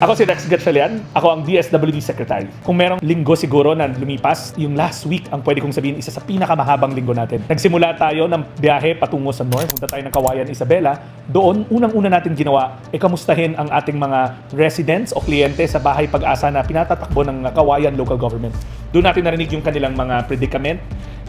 Ako si Rex Gatchalian. Ako ang DSWD Secretary. Kung merong linggo siguro na lumipas, yung last week ang pwede kong sabihin isa sa pinakamahabang linggo natin. Nagsimula tayo ng biyahe patungo sa north. Punta tayo ng Kawayan, Isabela. Doon, unang-una natin ginawa, e kamustahin ang ating mga residents o kliyente sa bahay pag-asa na pinatatakbo ng Kawayan Local Government. Doon natin narinig yung kanilang mga predicament,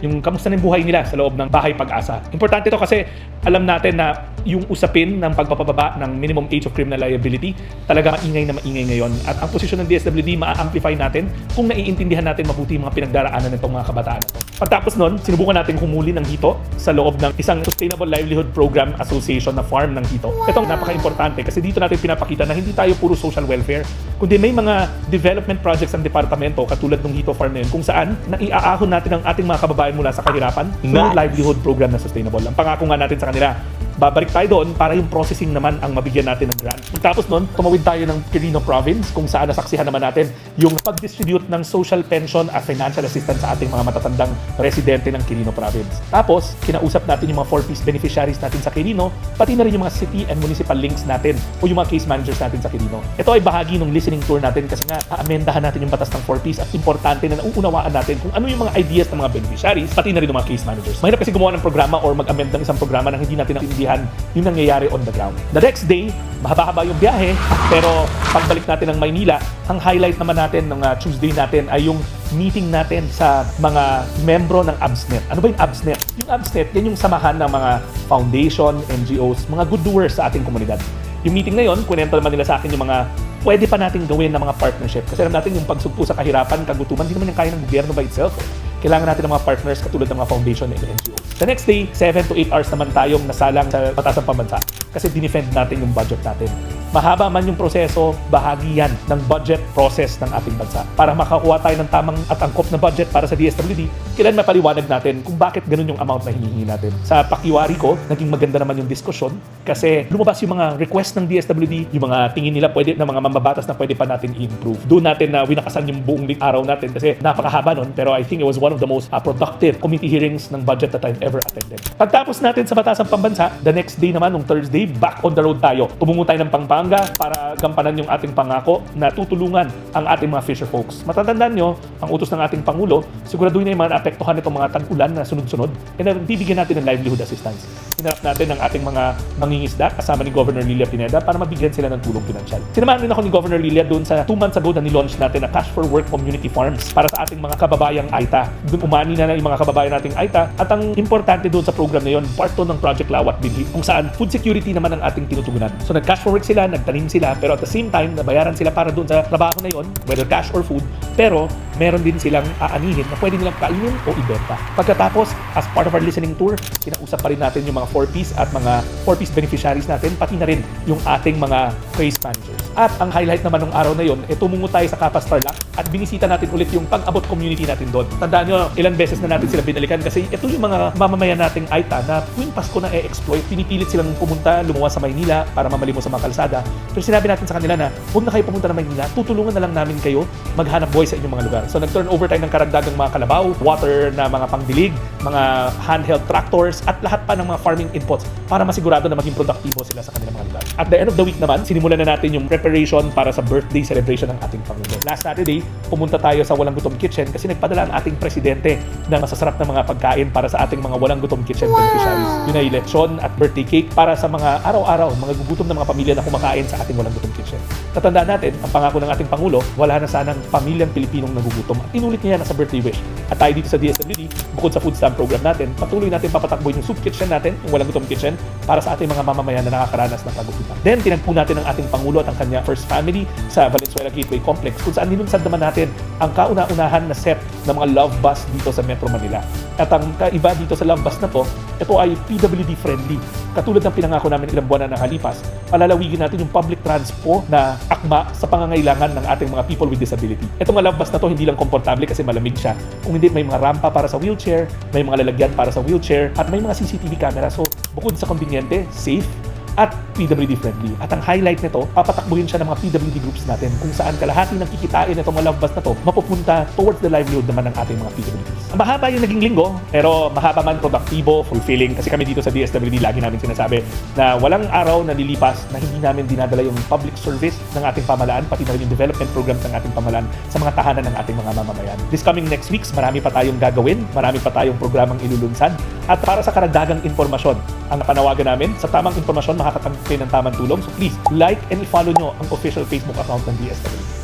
yung kamusta na yung buhay nila sa loob ng bahay pag-asa. Importante to kasi alam natin na yung usapin ng pagpapababa ng minimum age of criminal liability talaga maingay na maingay ngayon. At ang posisyon ng DSWD ma-amplify natin kung naiintindihan natin mabuti mga pinagdaraanan nitong mga kabataan na to. Pagtapos nun, sinubukan natin humuli ng hito sa loob ng isang Sustainable Livelihood Program Association na farm ng hito. Itong napaka-importante kasi dito natin pinapakita na hindi tayo puro social welfare, kundi may mga development projects ang departamento katulad ng hito farm na yun kung saan naiaahon natin ang ating mga kababayan mula sa kahirapan through livelihood program na sustainable. Ang pangako nga natin sa kanila, babalik tayo doon para yung processing naman ang mabigyan natin ng grant. Tapos noon, tumawid tayo ng Quirino Province kung saan nasaksihan naman natin yung pag-distribute ng social pension at financial assistance sa ating mga matatandang residente ng Quirino Province. Tapos, kinausap natin yung mga 4-piece beneficiaries natin sa Quirino, pati na rin yung mga city and municipal links natin o yung mga case managers natin sa Quirino. Ito ay bahagi ng listening tour natin kasi nga, amendahan natin yung batas ng 4-piece at importante na nauunawaan natin kung ano yung mga ideas ng mga beneficiaries, pati na rin ng mga case managers. Mahirap kasi gumawa ng programa or mag-amend ng isang programa na hindi natin naintindihan yung nangyayari on the ground. The next day, mahaba-haba yung biyahe, pero pagbalik natin ng Maynila, ang highlight naman natin ng uh, Tuesday natin ay yung meeting natin sa mga membro ng ABSNET. Ano ba yung ABSNET? Yung ABSNET, yan yung samahan ng mga foundation, NGOs, mga good doers sa ating komunidad. Yung meeting na yon, kunento naman nila sa akin yung mga pwede pa natin gawin ng mga partnership. Kasi alam natin yung pagsugpo sa kahirapan, kagutuman, hindi naman yung kaya ng gobyerno by itself. Kailangan natin ng mga partners katulad ng mga foundation and NGOs. The next day, 7 to 8 hours naman tayong nasalang sa Batasang Pambansa kasi dinefend natin yung budget natin. Mahaba man yung proseso, bahagi yan ng budget process ng ating bansa. Para makakuha tayo ng tamang at angkop na budget para sa DSWD, kailan mapaliwanag natin kung bakit ganun yung amount na hinihingi natin. Sa pakiwari ko, naging maganda naman yung diskusyon kasi lumabas yung mga request ng DSWD, yung mga tingin nila pwede na mga mambabatas na pwede pa natin i-improve. Doon natin na winakasan yung buong araw natin kasi napakahaba nun pero I think it was one of the most uh, productive committee hearings ng budget that I've ever attended. Pagtapos natin sa Batasang Pambansa, the next day naman, nung Thursday, back on the road tayo. Tumungo tayo ng Pampanga para gampanan yung ating pangako na tutulungan ang ating mga fisher folks. Matatandaan nyo, ang utos ng ating Pangulo, siguraduhin na yung mga naapektuhan itong mga tag-ulan na sunod-sunod, e na bibigyan natin ng livelihood assistance. Hinarap natin ang ating mga mangingisda kasama ni Governor Lilia Pineda para mabigyan sila ng tulong pinansyal. Sinamahan rin ako ni Governor Lilia doon sa 2 months ago na nilaunch natin na Cash for Work Community Farms para sa ating mga kababayang AITA. Doon umani na na yung mga kababayan nating AITA at ang importante doon sa program na yon, part to ng Project Lawat Binhi kung saan food security naman ang ating tinutugunan. So nag-cash for work sila, nagtanim sila, pero at the same time, nabayaran sila para doon sa trabaho na yon, whether cash or food, pero meron din silang aanihin na pwede nilang kainin o ibenta. Pagkatapos, as part of our listening tour, kinausap pa rin natin yung mga 4Ps at mga 4Ps beneficiaries natin, pati na rin yung ating mga case managers. At ang highlight naman ng araw na yon, e tumungo tayo sa Kapas Tarlac at binisita natin ulit yung pag-abot community natin doon. Tandaan nyo, ilang beses na natin sila binalikan kasi ito yung mga mamamayan nating Aita na tuwing Pasko na e-exploit, pinipilit silang pumunta, lumuwas sa Maynila para mamalimos sa mga kalsada. Pero sinabi natin sa kanila na huwag na kayo pumunta ng Maynila, tutulungan na lang namin kayo maghanap buhay sa inyong mga lugar. So nag-turn over tayo ng karagdagang mga kalabaw, water na mga pangdilig, mga handheld tractors, at lahat pa ng mga farming inputs para masigurado na maging produktibo sila sa kanilang mga lugar. At the end of the week naman, sinimulan na natin yung preparation para sa birthday celebration ng ating Pangulo. Last Saturday, pumunta tayo sa Walang Gutom Kitchen kasi nagpadala ang ating presidente ng masasarap na mga pagkain para sa ating mga Walang Gutom Kitchen beneficiaries. Yun ay lechon at birthday cake para sa mga araw-araw, mga gugutom na mga pamilya na kumakain sa ating Walang Gutom Kitchen. Tatandaan natin, ang pangako ng ating Pangulo, wala na sanang pamilyang Pilipinong nagugutom. At inulit niya yan sa birthday wish. At tayo dito sa DSWD, bukod sa food stamp program natin, patuloy natin papatakboy yung soup kitchen natin, yung walang gutom kitchen, para sa ating mga mamamayan na nakakaranas ng kagutuman. Then, tinagpo natin ang ating Pangulo at ang kanya first family sa Valenzuela Gateway Complex, kung saan nilunsad naman natin ang kauna-unahan na set ng mga love bus dito sa Metro Manila. At ang kaiba dito sa love bus na to, ito ay PWD friendly. Katulad ng pinangako namin ilang buwan na nakalipas, palalawigin natin yung public transpo na akma sa pangangailangan ng ating mga people with disability. Itong bus na to hindi lang komportable kasi malamig siya. Kung hindi may mga rampa para sa wheelchair, may mga lalagyan para sa wheelchair, at may mga CCTV camera. So, bukod sa conveniente, safe, at PWD friendly. At ang highlight nito, papatakbuhin siya ng mga PWD groups natin kung saan kalahati ng kikitain itong mga love bus na to mapupunta towards the livelihood naman ng ating mga PWDs. Mahaba yung naging linggo, pero mahaba man produktibo, fulfilling kasi kami dito sa DSWD lagi namin sinasabi na walang araw na lilipas na hindi namin dinadala yung public service ng ating pamalaan, pati na rin yung development programs ng ating pamalaan sa mga tahanan ng ating mga mamamayan. This coming next weeks, marami pa tayong gagawin, marami pa tayong programang ilulunsad. At para sa karagdagang impormasyon, ang panawagan namin, sa tamang impormasyon, makakatanggap kayo ng tamang tulong. So please, like and i-follow nyo ang official Facebook account ng DSW.